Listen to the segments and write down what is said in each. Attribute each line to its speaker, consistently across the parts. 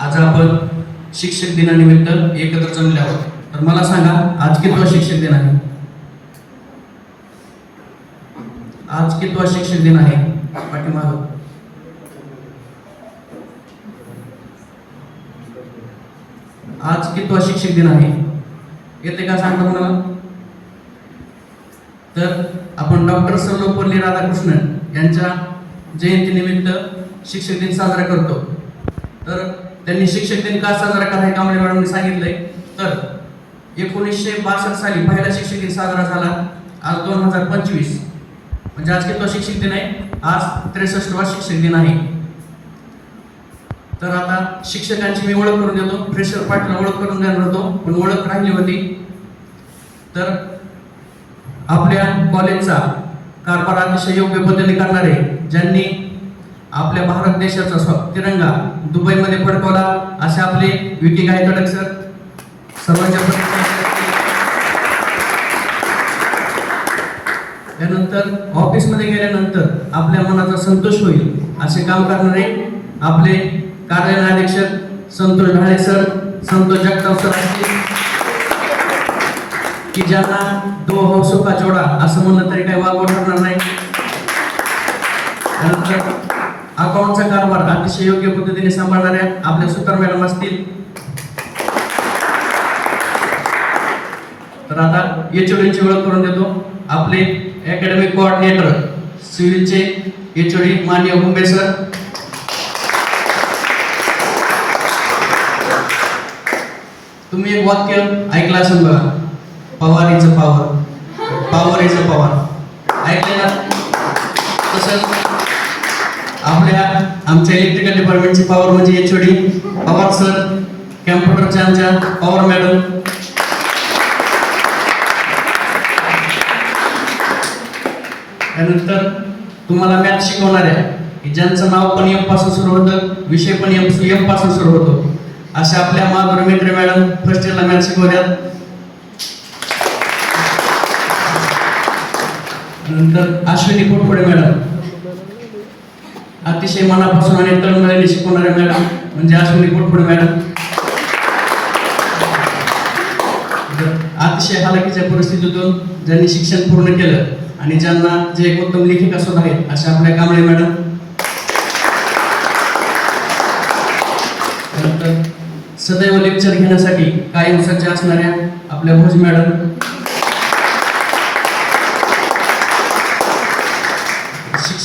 Speaker 1: आज आपण शिक्षक दिनानिमित्त एकत्र जमले आहोत. तर मला सांगा आज कितवा शिक्षक दिन आहे? आज कितवा शिक्षक दिन आहे? पाठीमाग. आज कितवा शिक्षक दिन आहे? येते का सांगता मला तर आपण डॉक्टर सर्वपल्ली राधाकृष्णन यांच्या जयंतीनिमित्त शिक्षक दिन साजरा करतो. तर त्यांनी शिक्षक दिन का साजरा करायला कांबळे मॅडमने सांगितलंय. तर एकोणीसशे बासष्ट साली पहिला शिक्षक दिन साजरा झाला. आज दोन हजार पंचवीस. म्हणजे आज कितवा शिक्षक दिन आहे? आज त्रेसष्टवा शिक्षक दिन आहे. तर आता शिक्षकांची मी ओळख करून देतो. फ्रेशर पाटील ओळख करून देणार होतो. पण ओळख राहिली होती. तर आपल्या कॉलेजचा कारभार अतिशय योग्य पद्धतीने करणारे ज्यांनी आपल्या भारत देशाचा स्व- तिरंगा दुबईमध्ये फडकवला. असे आपले विकी गायकडक सर. सर्वांच्या त्यानंतर ऑफिसमध्ये गेल्यानंतर आपल्या मनाचा संतोष होईल असे काम करणारे आपले कार्यालय संतोष ढाळे सर संतोष जगताप सर की ज्यांना दो हौसो का जोडा असं म्हणलं तरी काही वागवड ठरणार नाही. त्यानंतर अकाउंटचा कारभार अतिशय योग्य पद्धतीने सांभाळणाऱ्या आपल्या सुतार मॅडम असतील. तर आता एचओडीची ओळख करून देतो. आपले अकॅडमिक कोऑर्डिनेटर सिव्हिलचे एचओडी मान्य हुंबे सर. तुम्ही एक वाक्य ऐकला असेल बघा. Pawar is a power power is a power ऐकलेला तसंच आपल्या आमच्या इलेक्ट्रिकल डिपार्टमेंटची पॉवर म्हणजे एचओडी पवार सर कॅम्प्युटरच्या आमच्या पॉवर मॅडम त्यानंतर तुम्हाला मॅथ शिकवणार की ज्यांचं नाव पण एमपासून सुरू होतं विषय पण एम एमपासून सुरू होतो. अशा आपल्या माधुरी मित्र मॅडम फर्स्ट इयरला मॅथ शिकवल्यात. नंतर अश्विनी पोटपुडे मॅडम अतिशय मनापासून आणि तळमळीने शिकवणाऱ्या मॅडम म्हणजे अश्विनी पोटपुडे मॅडम. अतिशय हालाकीच्या परिस्थितीतून ज्यांनी शिक्षण पूर्ण केलं आणि ज्यांना जे एक उत्तम लेखिका सुद्धा आहेत अशा आपल्या कांबळे मॅडम. सदैव लेक्चर घेण्यासाठी कायम सज्ज असणाऱ्या आपल्या भोज मॅडम.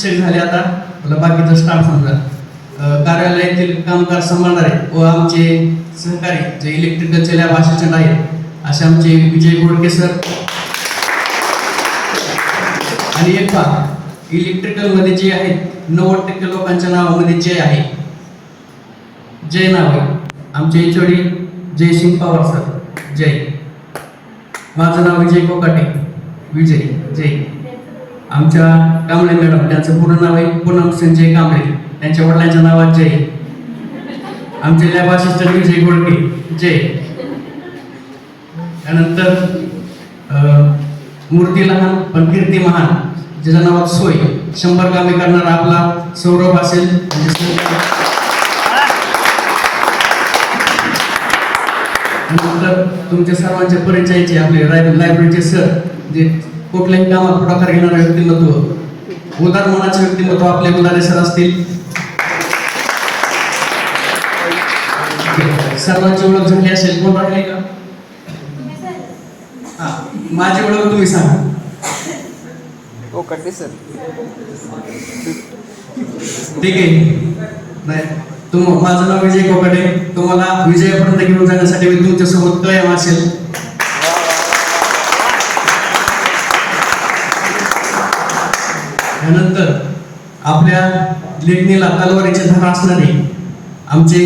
Speaker 1: शिक्षक झाले आता. मला बाकीचा स्टाफ समजा कार्यालयातील कामकाज सांभाळणारे व आमचे सहकारी जे इलेक्ट्रिकलचे लॅब असिस्टंट आहेत असे आमचे विजय गोडके सर आणि एक पहा इलेक्ट्रिकलमध्ये जे आहेत नव्वद टक्के लोकांच्या नावामध्ये जय आहे. जय नाव आहे. आमचे एचओडी जयसिंग पवार सर जय. माझं नाव विजय कोकाटे. विजय. जय. आमच्या कांबळे मॅडम त्यांचं पूर्ण नाव आहे. पूनम संजय कांबळे. त्यांच्या वडिलांच्या नावात जय. आमचे लॅब असिस्टंट विजय गोडके. जय. त्यानंतर मूर्ती लहान पण कीर्ती महान. ज्याच्या नावात सोय. शंभर कामे करणारा आपला सौरभ असेल. म्हणजे नंतर तुमच्या सर्वांच्या परिचयाचे आपले लायब्ररीचे सर जे कुठल्याही कामात पुढाकार घेणारे व्यक्तिमत्व उदार मनाचे व्यक्तिमत्व आपले उदारे सर असतील. सर्वांची ओळख झाली असेल कोण राहिले का? हा माझी ओळख तुम्ही सांगा.
Speaker 2: ओ कटे सर?
Speaker 1: ठीक आहे. नाही तुम माझं नाव विजय कोकडे तुम्हाला विजयापर्यंत घेऊन जाण्यासाठी मी तुमच्यासोबत कायम असेल. त्यानंतर आपल्या लेखणीला तलवारीचे धार असणारे आमचे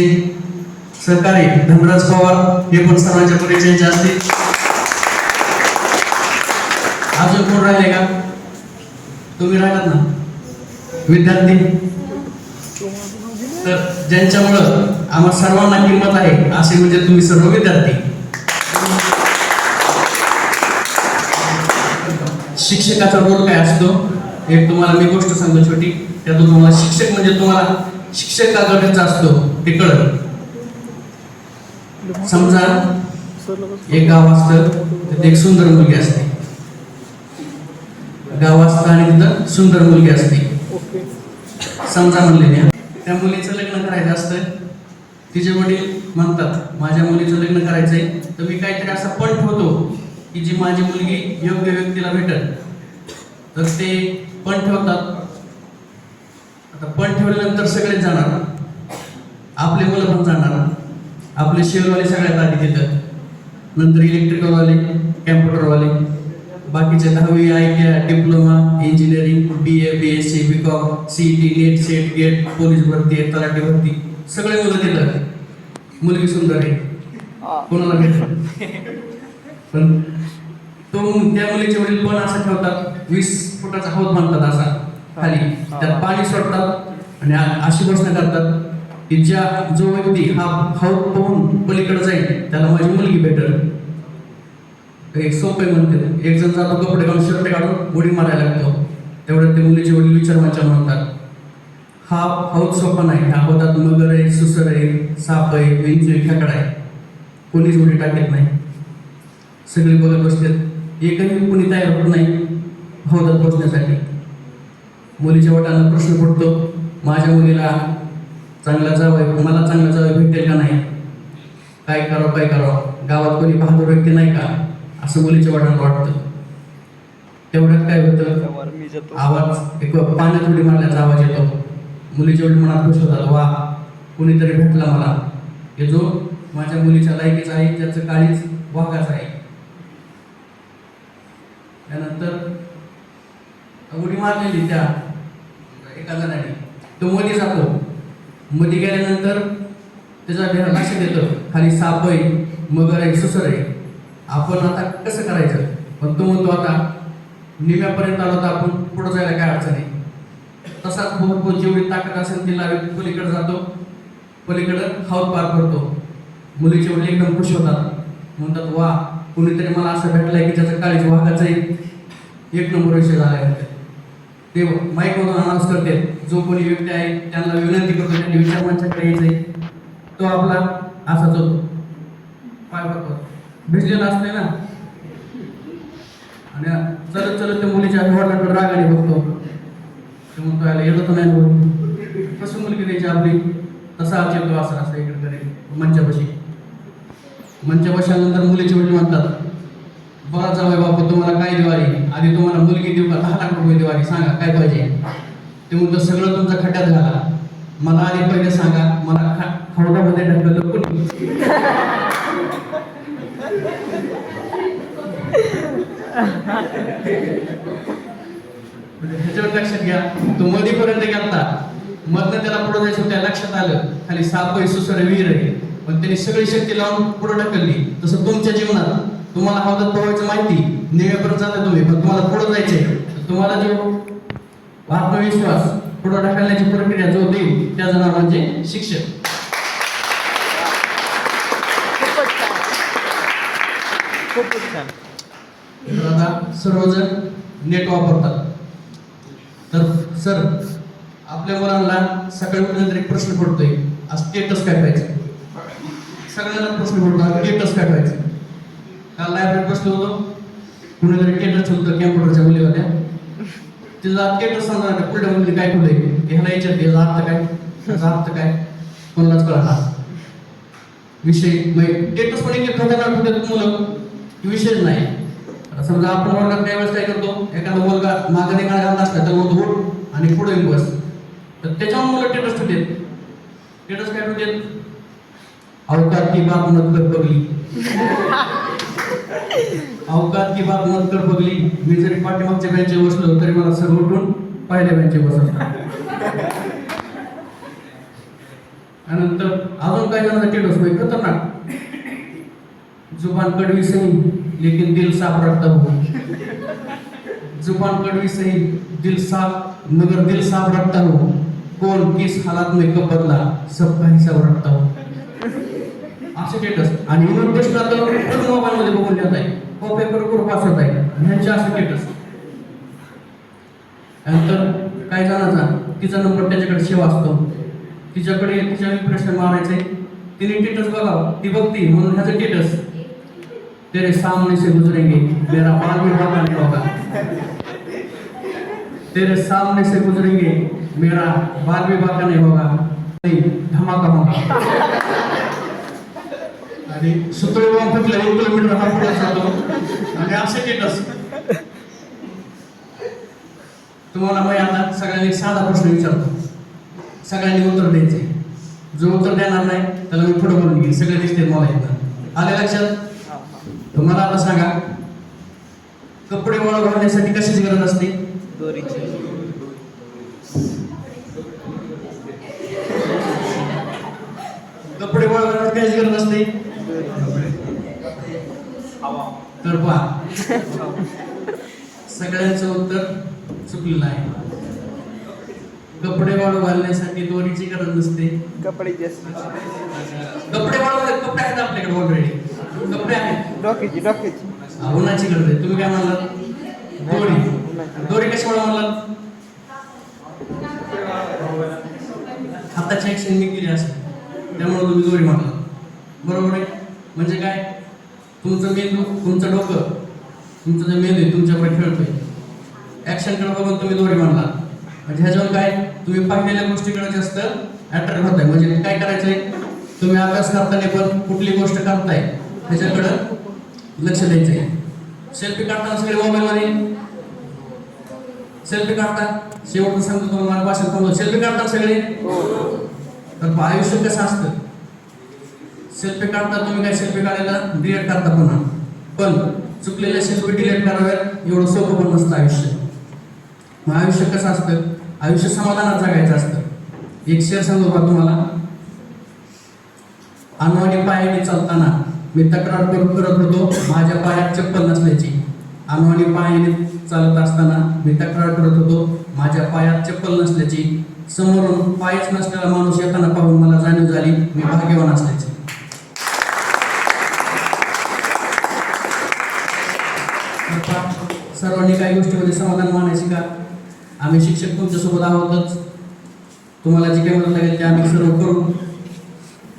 Speaker 1: सहकारी धनराज पवार हे पण सर्वांच्या परिचयाचे असतील. अजून कोण राहिले का? तुम्ही राहिलात ना? विद्यार्थी? तर ज्यांच्यामुळं आम्हा सर्वांना किंमत आहे असे म्हणजे तुम्ही सर्व विद्यार्थी. शिक्षकाचा रोल काय असतो? एक तुम्हाला मी गोष्ट सांगतो छोटी. त्यातून तुम्हाला शिक्षक म्हणजे तुम्हाला शिक्षक का गरजेचा असतो ते कळत समजा एक गाव असतं तिथे एक सुंदर मुलगी असते. गाव असतं आणि तिथं सुंदर मुलगी असते. समजा म्हणले मी त्या मुलीचं लग्न करायचं असतं तिचे वडील म्हणतात माझ्या मुलीचं लग्न करायचंय तर मी काहीतरी असा पण ठेवतो की जी माझी मुलगी योग्य व्यक्तीला भेटल. तर ते पण ठेवतात. आता पण ठेवल्यानंतर सगळेच जाणार. आपले मुलं पण जाणार. आपले शेलवाले सगळ्यात आधी तिथं. नंतर इलेक्ट्रिकलवाले कॅम्प्युटरवाले बाकीचे दहावी I T I diploma engineering B A B S C B com C T net set gate police भरती तलाठी भरती. सगळे मुलं तिथं मुलगी सुंदर आहे. कोणाला भेटलं? पण तो त्या मुलीचे वडील पण असं ठेवतात. वीस फुटाचा हौद बांधतात असा खाली. त्यात पाणी सोडतात आणि अशी घोषणा करतात की ज्या जो व्यक्ती हा हौद पाहून पलीकडे जाईल त्याला माझी मुलगी भेटेल. एक सोपे म्हणते एक जण जातो कपडे घालून शर्ट काढून उडी मारायला लागतो. तेवढ्यात ते मुलीचे वडील विचार वाचा म्हणतात. हा हौद सोपा नाही. ह्या हौदात मगर आहे सुसर आहे साप आहे विंचू आहे खेकडा आहे. कोणीच उडी टाकत नाही. सगळे बघत बसतात एकही कोणी तयार होत नाही. हौदात बसण्यासाठी मुलीच्या वडिलांना प्रश्न पडतो माझ्या मुलीला चांगला जावं मला चांगला जावं भेटेल का नाही? काय करावं काय करावं? गावात कोणी बहादूर व्यक्ती नाही का? असं मुलीच्या वडिलांना वाटतं. तेवढ्यात काय होतं? आवाज एक पाण्यात उडी मारल्याचा आवाज येतो. मुलीच्या वडील मनात खुश होतात वा कुणीतरी भेटला मला. की जो माझ्या मुलीच्या लायकीचा आहे त्याचं काळीच वाघाच आहे. त्यानंतर उडी मारलेली त्या एका जणाने. तो मध्ये जातो. मध्ये गेल्यानंतर त्याचा भेरा लक्ष देतो खाली साप आहे मगर आहे सुसर आहे. आपण आता कसं करायचं? पण तो म्हणतो आता निम्यापर्यंत आलो तर आपण पुढं जायला काय अडचण आहे? तसाच भरपूर जेवढी ताकद असेल ती लावी पलीकडे जातो. पलीकडं हौद पार करतो. मुलीचे वडील एकदम खुश होतात. म्हणतात वा कुणीतरी मला असं भेटलंय की त्याचं काळीच वाघाचं एक एक नंबर विषय झाला आहे ते माईक मधून अनाऊन्स करते जो कोणी व्यक्ती आहे त्यांना विनंती करतो त्यांनी विचार मंचाकडे आहे तो आपला असाच होतो. पाय पडतो भिजलेला असते ना? आणि चलत चलत त्या मुलीच्या वडिलांकडे रागाने बघतो. ते म्हणतो याला येतो तर नाही बोल. कसं मुलगी द्यायची आपली? तसा आज येतो असं असं इकडे मंचापाशी. मंचापाशी मंचा मुलीचे वडील म्हणतात बरं जाऊ बापू तुम्हाला काय दिवाळी? आधी तुम्हाला मुलगी देऊ का? दहा लाख रुपये दिवाळी सांगा काय पाहिजे? ते म्हणतो सगळं तुमचं खड्ड्यात घाला. मला आधी पहिले सांगा मला खा- हौदामध्ये ढकललं कुणी म्हणजे ह्याच्यावर लक्षात घ्या. तो मधीपर्यंत गेलता. मधनं त्याला पुढे जायचं त्या लक्षात आलं. खाली साप सुसर वीर आहे. पण त्यांनी सगळी शक्ती लावून पुढे ढकलली. तसं तुमच्या जीवनात तुम्हाला हौदात पोहायचं माहिती नेहमीपर्यंत जाता तुम्ही पण तुम्हाला पुढे जायचंय तुम्हाला जो आत्मविश्वास पुढे ढकलण्याची प्रक्रिया जो देईल त्या जणांना म्हणजे तर आता सर्वजण नेट वापरतात. तर सर आपल्या मुलांना सकाळी उठल्यानंतर एक प्रश्न पडतोय. स्टेटस काय पाहिजे सगळ्यांना प्रश्न पडतो स्टेटस काय पाहिजे काल लायब्ररीत बसलो होतो. कुणीतरी स्टेटस ठेवतो कॅम्प्युटरच्या मुली होत्या. तिला केटर सांगणार उलट्या पुढल्या मुली काय ठेवलंय? ह्याला याच्यात याचा अर्थ काय? त्याचा अर्थ काय? कोणालाच कळणार विषय केटर्स पण एक खतरनाक होते मुलं? विषयच नाही. समजा आपण वर्गात त्यावेळेस काय करतो? एखादा मुलगा मागं निघाला घालत असला तर मग आणि पुढे येऊन बस. तर त्याच्यावर मुलं टेटस ठेवतात. टेटस काय ठेवतात? अवकात की बात मत बघली. अवकात की बात नंतर बघली. मी जरी पाठीमागच्या बँचे बसलो तरी मला सगळं उठून पहिल्या बँचे बसत त्यानंतर अजून काय जणांचा टेटस होईल खतरनाक. जुबान कड़वी सही लेकिन दिल साफ रखता हो. जुबान कड़वी सही दिल साफ मगर दिल साफ रखता हो. कौन किस हालात में कब बदला सबका हिसाब रखता हूँ. असे स्टेटस आणि इव्हन प्रश्न आता मोबाईल मोबाईलमध्ये बघून लिहत आहे. तो पेपर करून पास होत आहे ह्यांचे असे स्टेटस नंतर काही जणांचा तिचा नंबर त्याच्याकडे सेवा असतो. तिच्याकडे तिच्या प्रश्न मारायचे. तिने टेटस बघावं. ती बघती. म्हणून ह्याचं टेटस तेरे सामने से गुजरेंगे. मेरा बाल भी बाका नहीं होगा. तेरे सामने से गुजरेंगे. मेरा बाल भी बाका नहीं होगा. नहीं धमाका होगा. आणि सुतळे बॉम्ब एक किलोमीटर हा पुढे जातो. आणि असे असत तुम्हाला मग आता सगळ्यांनी साधा प्रश्न विचारतो. सगळ्यांनी उत्तर द्यायचे. जो उत्तर देणार नाही त्याला मी पुढे बोलून घेईल सगळे दिसते मला येतात आले लक्षात? तुम्हाला आता सांगा कपडे वाळू घालण्यासाठी कशाची गरज असते? कपडे वाळू घालण्यासाठी कशाची गरज असते? तर पहा. सगळ्यांचं उत्तर चुकलेलं आहे कपडे वाळू घालण्यासाठी दोरीची गरज नसते.
Speaker 2: कपडे
Speaker 1: कपडे वाळू कपडे आहेत आपल्याकडे ऑलरेडी कपडे आहेत.
Speaker 2: डोक्याची डोक्याची.
Speaker 1: उन्हाची गरज आहे. तुम्ही काय म्हणलात? दोरी. दोरी कशामुळे म्हणलात? हाताची ऍक्शन मी केली असेल. त्यामुळे तुम्ही दोरी म्हणलात बरोबर आहे म्हणजे काय तुमचं मेंदू तुमचं डोकं. तुमचं जे मेंदू आहे तुमच्याकडे खेळतोय. ऍक्शनकडे बघून तुम्ही दोरी म्हणलात म्हणजे ह्याच्यावर काय तुम्ही पाहिलेल्या गोष्टीकडे जास्त अट्रॅक्ट होताय. म्हणजे काय करायचंय? तुम्ही अभ्यास करताना पण कुठली गोष्ट करताय त्याच्याकडं लक्ष द्यायचंय. सेल्फी काढताना सगळे मोबाईलमध्ये सेल्फी काढता. शेवटून सांगतो तुम्हाला भाषण सेल्फी काढतात सगळे. तर आयुष्य कसं असतं? सेल्फी काढता तुम्ही काय सेल्फी काढायला? डिलेट करता पुन्हा. पण चुकलेल्या सेल्फी डिलेट कराव्यात एवढं सोपं पण नसतं आयुष्य. मग आयुष्य कसं असतं? आयुष्य समाधानात जगायचं असतं. एक शेअर सांगू का तुम्हाला? अनवाणी पायाने चालताना मी तक्रार करत होतो माझ्या पायात चप्पल नसल्याची. अनवाणी पायाने चालत असताना मी तक्रार करत होतो माझ्या पायात चप्पल नसल्याची. समोरून पायच नसलेला माणूस येताना पाहून मला जाणीव झाली मी भाग्यवान असल्याची. सर्वांनी काही गोष्टीमध्ये समाधान मानायचे का? आम्ही शिक्षक तुमच्यासोबत आहोतच. तुम्हाला जी काही मदत लागेल ते आम्ही सर्व करू.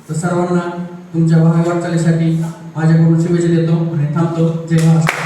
Speaker 1: तर सर्वांना तुमच्या भावी वाटचालीसाठी माझ्याकडून शुभेच्छा देतो आणि थांबतो. जय महाराष्ट्र.